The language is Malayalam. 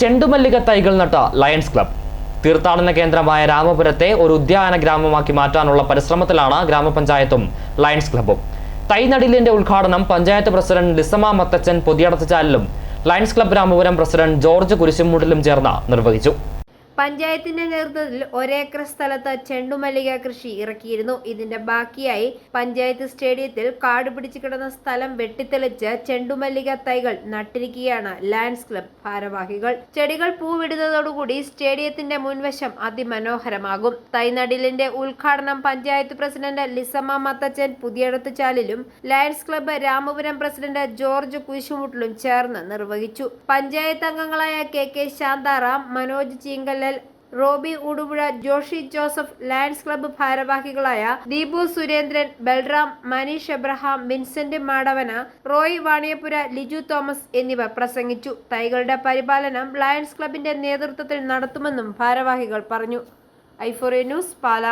ചെണ്ടുമല്ലിക തൈകൾ നട്ട ലയൺസ് ക്ലബ് തീർത്ഥാടന കേന്ദ്രമായ രാമപുരത്തെ ഒരു ഉദ്യാന ഗ്രാമമാക്കി മാറ്റാനുള്ള പരിശ്രമത്തിലാണ് ഗ്രാമപഞ്ചായത്തും ലയൺസ് ക്ലബും തൈനടിലിന്റെ ഉദ്ഘാടനം panchayat president Lisamma Mathachan പൊതിയടത്തച്ചാലിലും Lions club Ramapuram president George കുരിശുമൂട്ടിലും ചേർന്ന് നിർവഹിച്ചു. പഞ്ചായത്തിന്റെ നേതൃത്വത്തിൽ ഒരേക്കർ സ്ഥലത്ത് ചെണ്ടുമല്ലിക കൃഷി ഇറക്കിയിരുന്നു. ഇതിന്റെ ബാക്കിയായി പഞ്ചായത്ത് സ്റ്റേഡിയത്തിൽ കാട് പിടിച്ചു കിടന്ന സ്ഥലം വെട്ടിത്തെളിച്ച് ചെണ്ടുമല്ലിക തൈകൾ നട്ടിരിക്കുകയാണ് ലാൻഡ്സ് ക്ലബ് ഭാരവാഹികൾ. ചെടികൾ പൂവിടുന്നതോടുകൂടി സ്റ്റേഡിയത്തിന്റെ മുൻവശം അതിമനോഹരമാകും. തൈനടിലിന്റെ ഉദ്ഘാടനം panchayat president Lisamma Mathachan പുതിയടത്തുചാലിലും Lions club Ramapuram president George കുശുമുട്ടിലും ചേർന്ന് നിർവഹിച്ചു. പഞ്ചായത്ത് അംഗങ്ങളായ K K Shantharam Manoj Roby Udupuzha Joshy Joseph Lions club ഭാരവാഹികളായ ദീപു സുരേന്ദ്രൻ ബൽറാം മനീഷ് എബ്രഹാം വിൻസെന്റ് മാടവന റോയ് വാണിയപുര ലിജു തോമസ് എന്നിവർ പ്രസംഗിച്ചു. തൈകളുടെ പരിപാലനം ലയൺസ് ക്ലബിന്റെ നേതൃത്വത്തിൽ നടത്തുമെന്നും ഭാരവാഹികൾ പറഞ്ഞു. ഐഫോറിയ ന്യൂസ് പാല.